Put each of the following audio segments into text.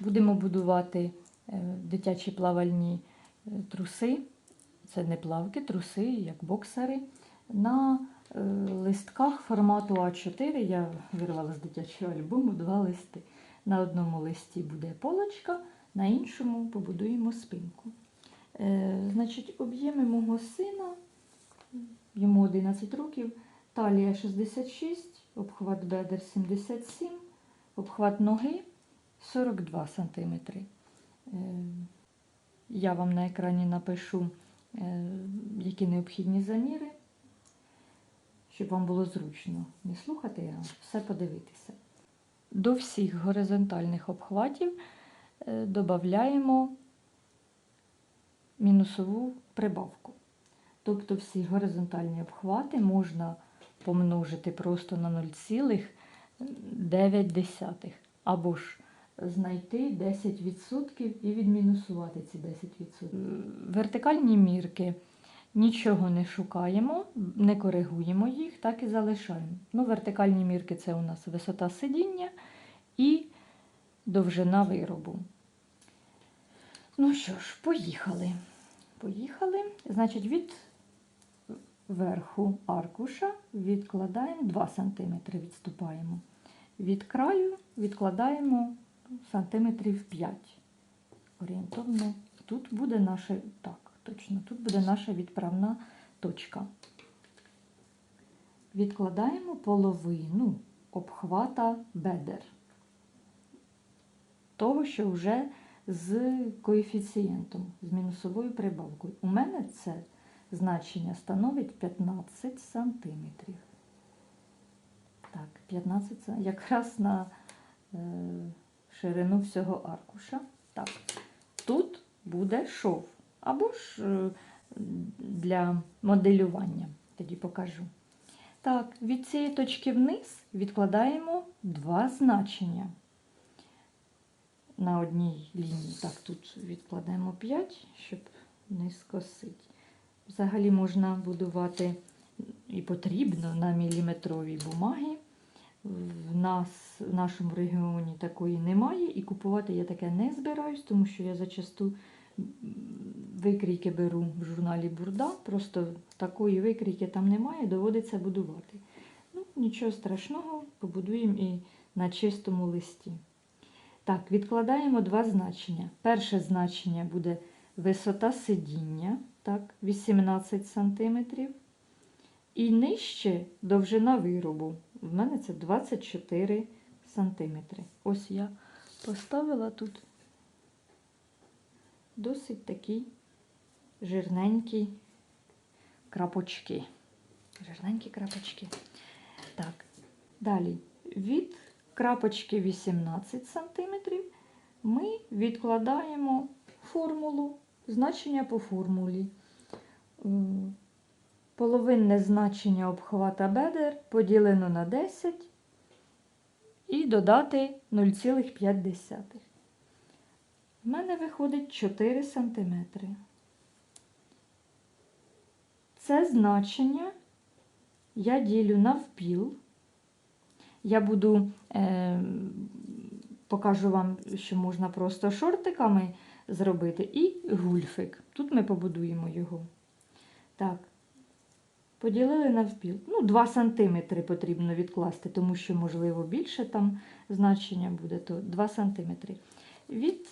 Будемо будувати е, дитячі плавальні е, труси. Це не плавки, труси, як боксери. На е, листках формату А4 я вирвала з дитячого альбому два листи. На одному листі буде полочка, на іншому побудуємо спинку. Значить, об'єми мого сина, йому 11 років, талія 66, обхват бедер 77, обхват ноги 42 см. Я вам на екрані напишу, е, які необхідні заміри, щоб вам було зручно не слухати, а все подивитися. До всіх горизонтальних обхватів е, додаємо мінусову прибавку. Тобто всі горизонтальні обхвати можна помножити просто на 0,9 або ж знайти 10% і відмінусувати ці 10%. Вертикальні мірки нічого не шукаємо, не коригуємо їх, так і залишаємо. Ну, вертикальні мірки це у нас висота сидіння і довжина виробу. Ну що ж, поїхали. Поїхали. Значить, від верху аркуша відкладаємо 2 см, відступаємо. Від краю відкладаємо сантиметрів 5. Орієнтовно тут буде наша, так, точно, тут буде наша відправна точка. Відкладаємо половину обхвата бедер. Того, що вже з коефіцієнтом, з мінусовою прибавкою. У мене це значення становить 15 сантиметрів. Так, 15 см, якраз на е, ширину всього аркуша. Так, тут буде шов. Або ж е, для моделювання. Тоді покажу. Так, від цієї точки вниз відкладаємо два значення на одній лінії. Так, тут відкладаємо 5, щоб не скосити. Взагалі можна будувати і потрібно на міліметровій бумагі. В нас в нашому регіоні такої немає, і купувати я таке не збираюсь, тому що я зачасту викрійки беру в журналі Бурда. Просто такої викрійки там немає, доводиться будувати. Ну, нічого страшного, побудуємо і на чистому листі. Так, відкладаємо два значення. Перше значення буде висота сидіння, так, 18 см. І нижче довжина виробу. В мене це 24 см. Ось я поставила тут досить такі жирненькі крапочки. Жирненькі крапочки. Так, далі від крапочки 18 см ми відкладаємо формулу, значення по формулі. Половинне значення обхвата бедер поділено на 10 і додати 0,5. В мене виходить 4 см. Це значення я ділю навпіл. Я буду е, покажу вам, що можна просто шортиками зробити, і гульфик. Тут ми побудуємо його. Так, поділили навпіл. Ну, 2 см потрібно відкласти, тому що, можливо, більше там значення буде, то 2 см. Від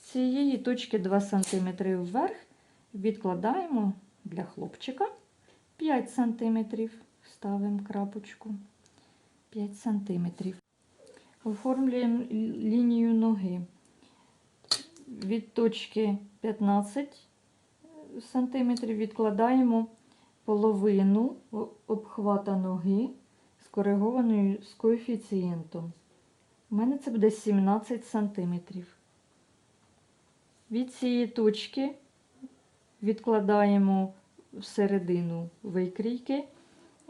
цієї точки 2 см вверх відкладаємо для хлопчика 5 см. Ставимо крапочку. 5 см. Оформлюємо лінію ноги. Від точки 15 см відкладаємо половину обхвата ноги скоригованою з коефіцієнтом. У мене це буде 17 см. Від цієї точки відкладаємо всередину викрійки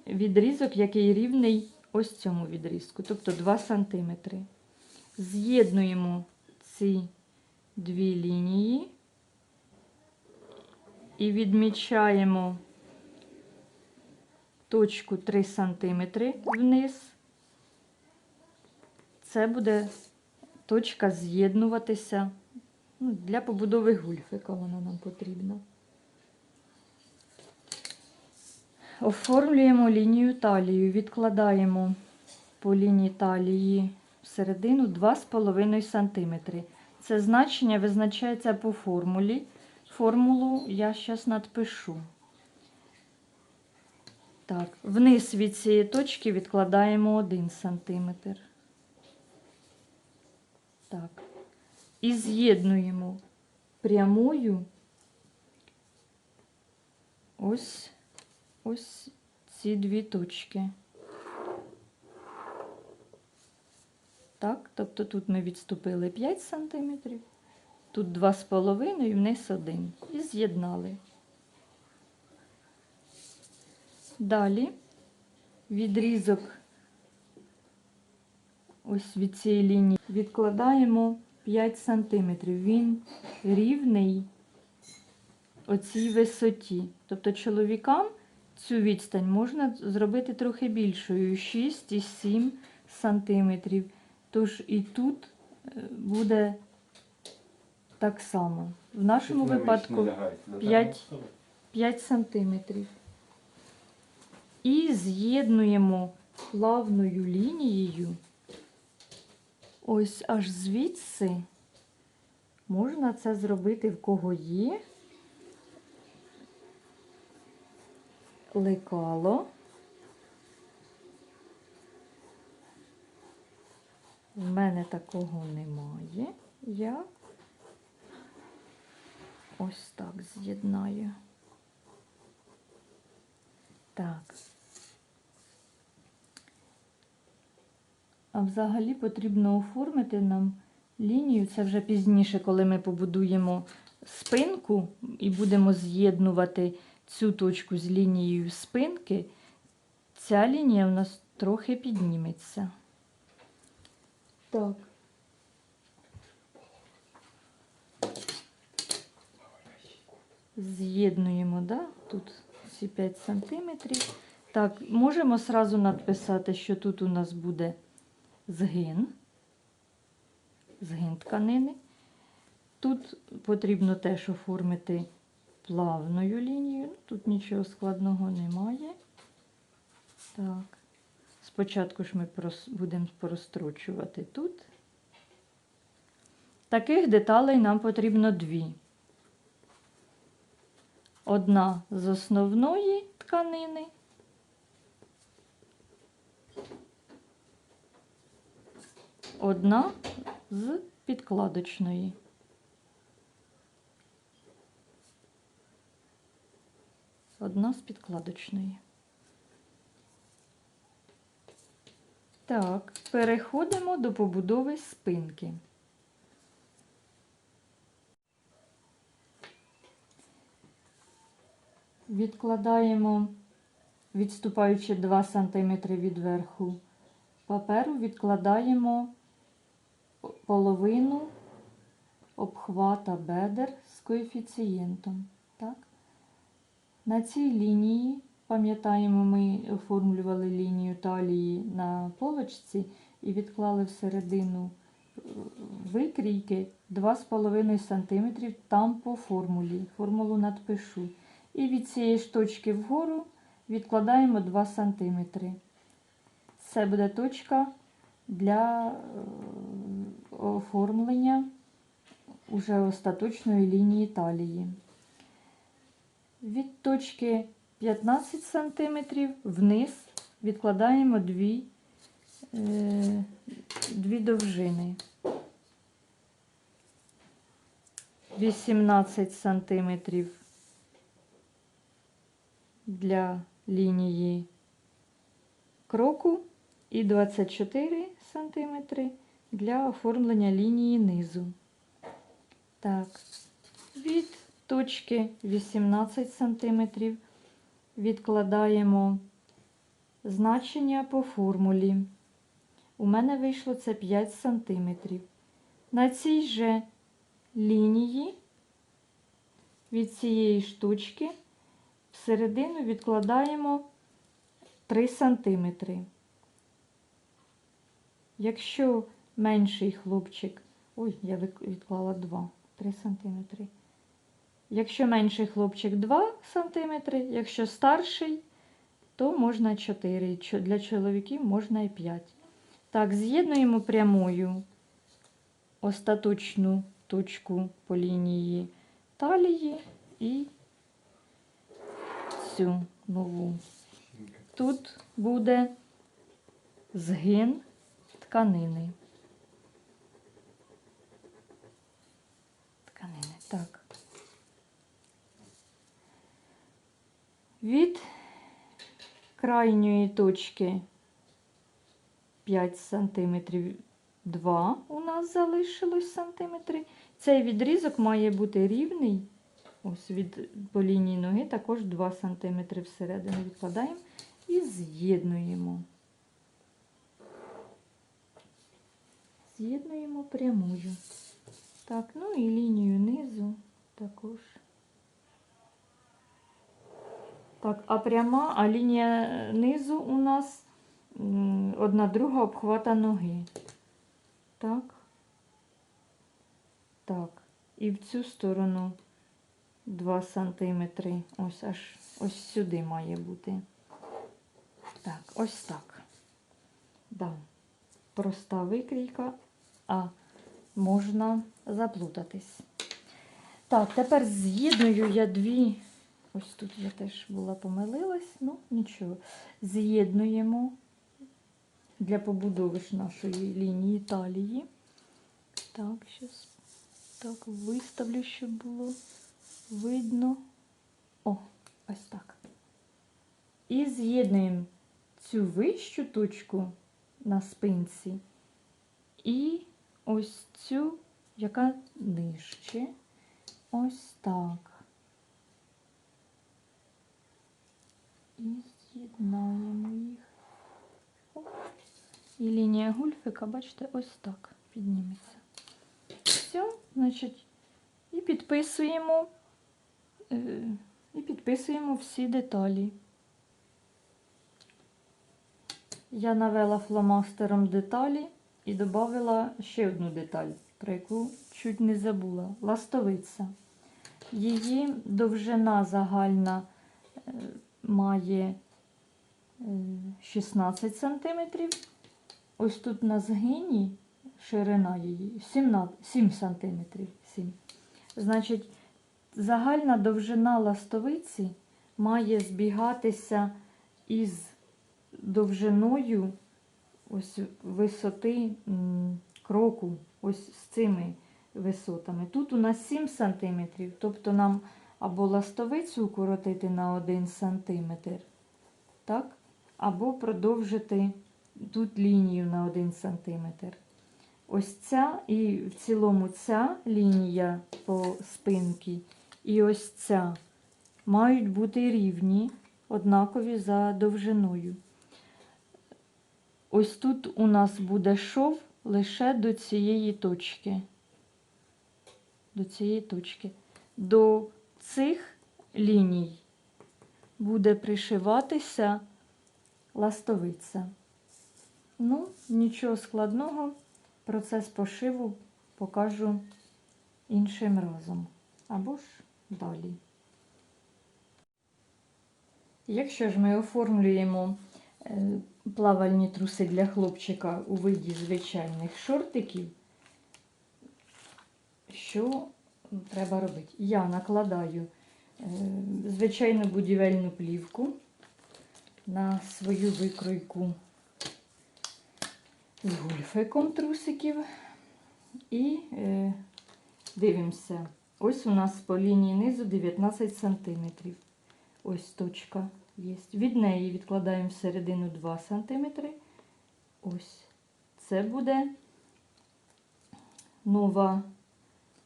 відрізок, який рівний ось цьому відрізку, тобто 2 см. З'єднуємо ці дві лінії і відмічаємо точку 3 см вниз. Це буде точка з'єднуватися. Ну, для побудови гульфика вона нам потрібна. Оформлюємо лінію талію, відкладаємо по лінії талії всередину 2,5 см. Це значення визначається по формулі. Формулу я зараз надпишу. Так, вниз від цієї точки відкладаємо 1 см. Так. І з'єднуємо прямою ось, ось ці дві точки. Так, тобто тут ми відступили 5 см, тут 2,5 і вниз 1. І з'єднали. Далі відрізок ось від цієї лінії відкладаємо 5 см. Він рівний оцій висоті. Тобто чоловікам цю відстань можна зробити трохи більшою 6,7 см. Тож і тут е, буде так само. В нашому випадку 5 5 сантиметрів. І з'єднуємо плавною лінією. Ось аж звідси можна це зробити в кого є. Лекало. В мене такого немає. Я ось так з'єднаю. Так. А взагалі потрібно оформити нам лінію. Це вже пізніше, коли ми побудуємо спинку і будемо з'єднувати цю точку з лінією спинки. Ця лінія у нас трохи підніметься. Так. З'єднуємо, да? тут ці 5 сантиметрів. Так, можемо сразу надписати, що тут у нас буде згин, згин тканини. Тут потрібно теж оформити плавною лінією. Тут нічого складного немає. Так. Спочатку ж ми будемо прострочувати тут. Таких деталей нам потрібно дві. Одна з основної тканини. Одна з підкладочної. Одна з підкладочної. Так, переходимо до побудови спинки. Відкладаємо, відступаючи 2 см від верху паперу, відкладаємо половину обхвата бедер з коефіцієнтом. Так? На цій лінії, пам'ятаємо, ми оформлювали лінію талії на полочці і відклали всередину е, викрійки 2,5 см там по формулі. Формулу надпишу. І від цієї ж точки вгору відкладаємо 2 см. Це буде точка для е, оформлення уже остаточної лінії талії. Від точки 15 см вниз відкладаємо дві, е, дві довжини. 18 см для лінії кроку і 24 см для оформлення лінії низу. Так, від точки 18 см відкладаємо значення по формулі. У мене вийшло це 5 см. На цій же лінії від цієї штучки всередину відкладаємо 3 см. Якщо менший хлопчик. Ой, я відклала 2, 3 сантиметри. Якщо менший хлопчик 2 сантиметри, якщо старший, то можна 4. Для чоловіків можна і 5. Так, з'єднуємо прямою остаточну точку по лінії талії і цю нову. Тут буде згин тканини. Тканини, так. Від крайньої точки 5 сантиметрів 2 у нас залишилось сантиметри. Цей відрізок має бути рівний. Ось від по лінії ноги також 2 см всередину відкладаємо і з'єднуємо. З'єднуємо прямою. Так, ну і лінію низу також. Так, а пряма, а лінія низу у нас одна друга обхвата ноги. Так. Так. І в цю сторону 2 сантиметри. Ось аж ось сюди має бути. Так, ось так. Да. Проста викрійка, а можна заплутатись. Так, тепер з'єдную я дві. Ось тут я теж була помилилась, ну нічого. З'єднуємо для побудови ж нашої лінії талії. Так, зараз так виставлю, щоб було видно. О, ось так. І з'єднуємо цю вищу точку на спинці і ось цю, яка нижче. Ось так. І з'єднаємо їх. І лінія гульфика, бачите, ось так підніметься. Все, значить, і підписуємо, е, і підписуємо всі деталі. Я навела фломастером деталі і додала ще одну деталь, про яку чуть не забула. Ластовиця. Її довжина загальна е, має е, 16 см. Ось тут на згині ширина її 17, 7 см. 7. Значить, загальна довжина ластовиці має збігатися із довжиною ось висоти кроку, ось з цими висотами. Тут у нас 7 см, тобто нам або ластовицю укоротити на 1 см, так? або продовжити тут лінію на 1 см. Ось ця і в цілому ця лінія по спинці і ось ця мають бути рівні, однакові за довжиною. Ось тут у нас буде шов лише до цієї точки. До цієї точки. До цих ліній буде пришиватися ластовиця. Ну, нічого складного, процес пошиву покажу іншим разом. Або ж далі. Якщо ж ми оформлюємо е, плавальні труси для хлопчика у виді звичайних шортиків, що треба робити? Я накладаю е, звичайну будівельну плівку на свою викройку з гульфиком трусиків і е, дивимося. Ось у нас по лінії низу 19 см. Ось точка є. Від неї відкладаємо всередину 2 см. Ось. Це буде нова,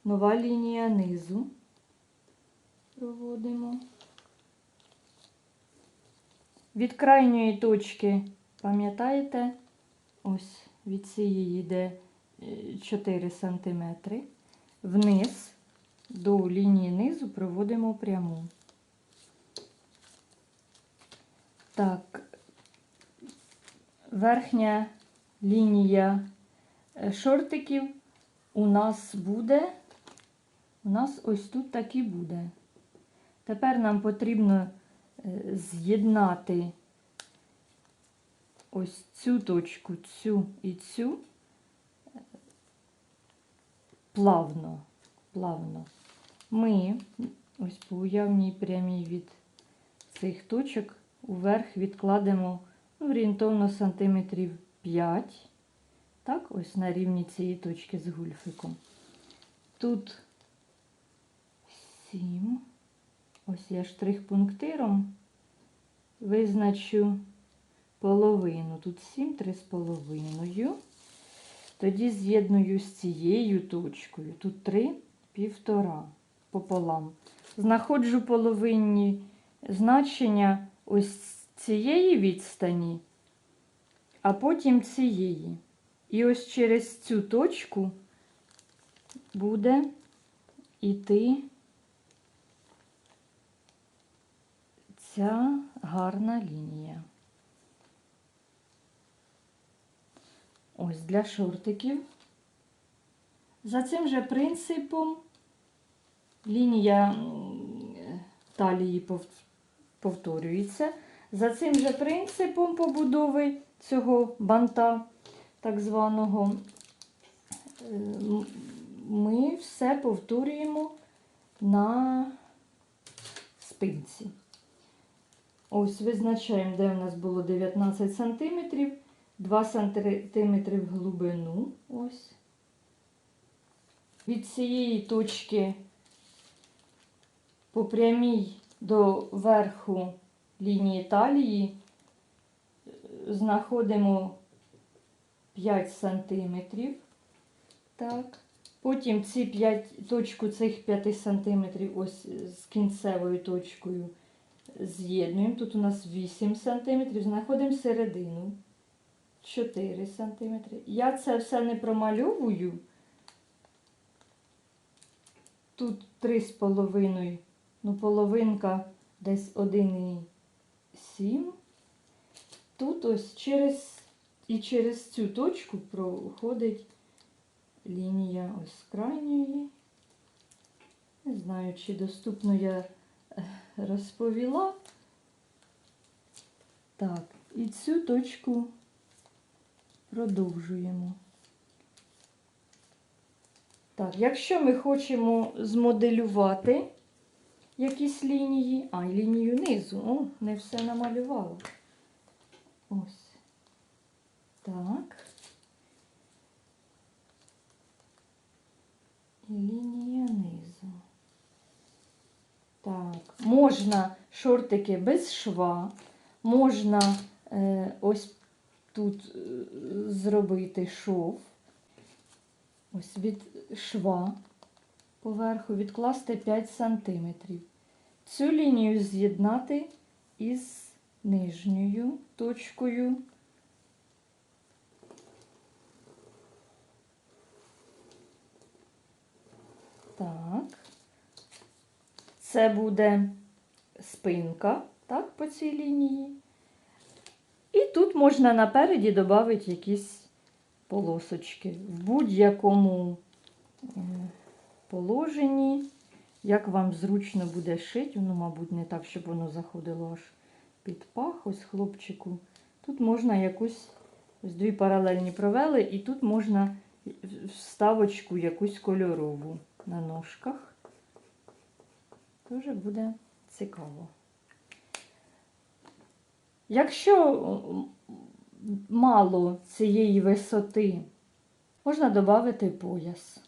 нова лінія низу. Проводимо. Від крайньої точки, пам'ятаєте, ось від цієї йде е, 4 см. Вниз до лінії низу проводимо пряму. Так, верхня лінія е, шортиків у нас буде. У нас ось тут так і буде. Тепер нам потрібно е, з'єднати ось цю точку, цю і цю е, плавно. плавно. Ми ось по уявній прямій від цих точок уверх відкладемо орієнтовно сантиметрів 5. Так, ось на рівні цієї точки з гульфиком. Тут 7. Ось я штрих-пунктиром визначу половину. Тут 7, 3,5. Тоді з'єдную з цією точкою. Тут 3, півтора пополам. Знаходжу половинні значення ось цієї відстані, а потім цієї. І ось через цю точку буде йти ця гарна лінія. Ось для шортиків. За цим же принципом лінія талії пов- повторюється. За цим же принципом побудови цього банта, так званого, е, ми все повторюємо на спинці. Ось визначаємо, де у нас було 19 см, 2 см глибину. Ось. Від цієї точки по прямій до верху лінії талії е, знаходимо 5 сантиметрів. Так. Потім ці 5, точку цих 5 сантиметрів ось з кінцевою точкою з'єднуємо. Тут у нас 8 сантиметрів, знаходимо середину 4 сантиметри. Я це все не промальовую. Тут 3,5, ну половинка десь 1,7. Тут ось через і через цю точку проходить лінія ось крайньої. Не знаю, чи доступно я е, розповіла. Так, і цю точку продовжуємо. Так, якщо ми хочемо змоделювати якісь лінії, а, і лінію низу, о, не все намалювала. Ось. Так. І лінія низу. Так, можна шортики без шва, можна е, ось тут е, зробити шов. Ось від шва поверху відкласти 5 см. Цю лінію з'єднати із нижньою точкою. Так. Це буде спинка, так, по цій лінії. І тут можна напереді додати якісь полосочки в будь-якому е, положенні, як вам зручно буде шити, ну, мабуть, не так, щоб воно заходило аж під пах, ось хлопчику. Тут можна якусь, ось дві паралельні провели, і тут можна вставочку якусь кольорову на ножках. Дуже буде цікаво. Якщо мало цієї висоти, можна додати пояс.